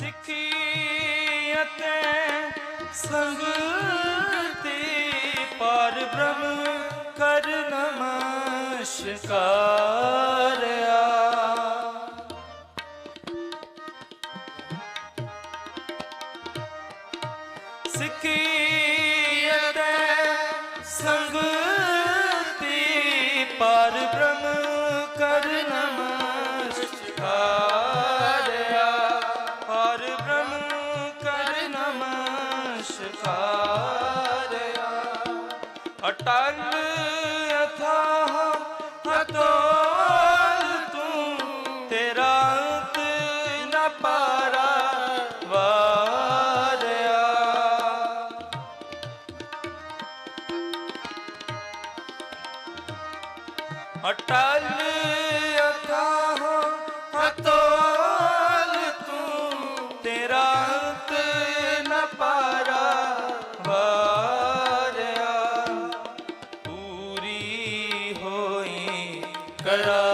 ਸਿੱਖੀ ਅਤੇ ਸੰਗ ਬ੍ਰਹਮ ਕਰ ਨਮਸਕਾਰਿਆ। ਸਿੱਖੀ ਨਮਸਕਾਰਿਆ ਅਟਲ ਅਥਾਹ ਅਤੋਲ ਤੂੰ ਤੇਰਾ ਅੰਤ ਨ ਪਾਰਾ ਵਾਰਿਆ। ਅਟਲ करा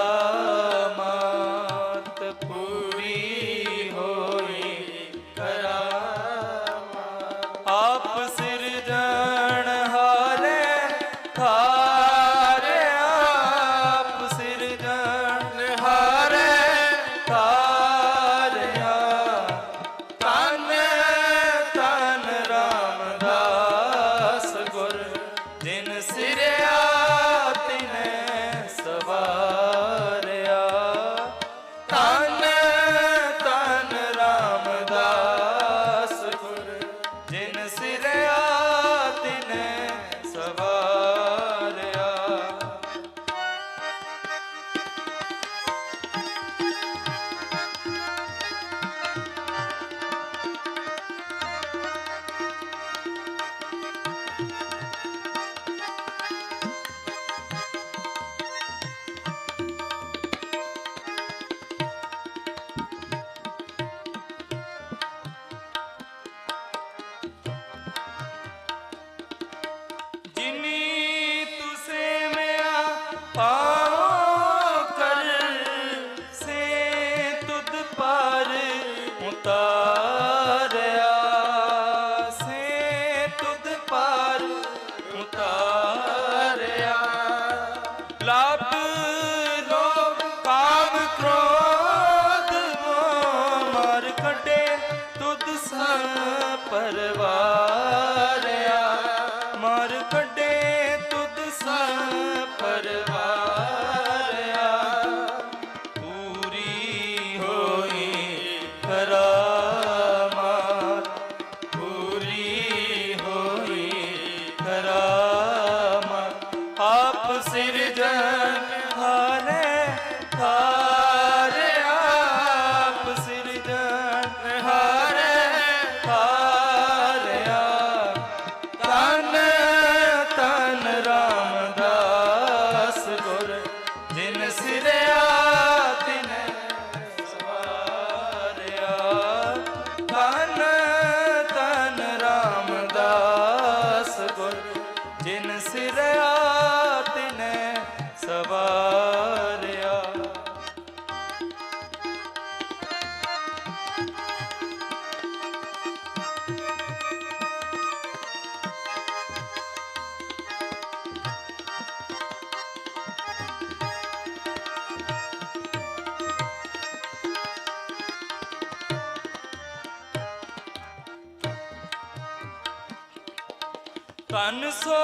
ਤਨ ਸੋ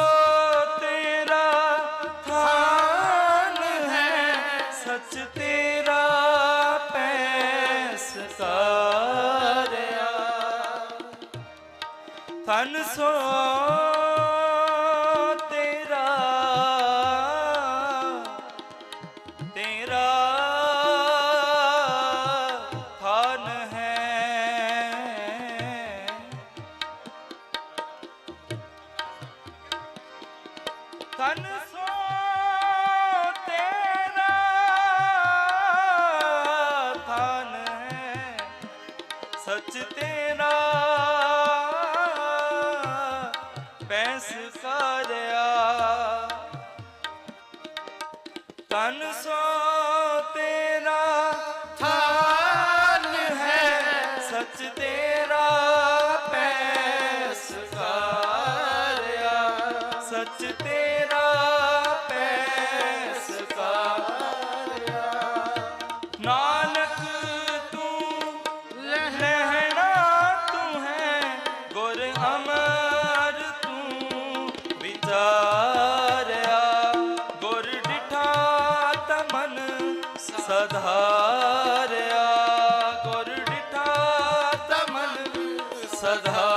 ਤੇਰਾ ਥਾਨ ਹੈ ਸੱਚ ਤੇਰਾ ਪੈਸ ਤਾਰਿਆ। ਤਨ ਸੋ ਤਨ ਸੋ ਤੇਰਾ ਥਨ ਸੱਚ ਤੇਰਾ ਪੈਸ ਕਰਿਆ ਤਨ ਸੋ ਤੇਰਾ صدها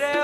রে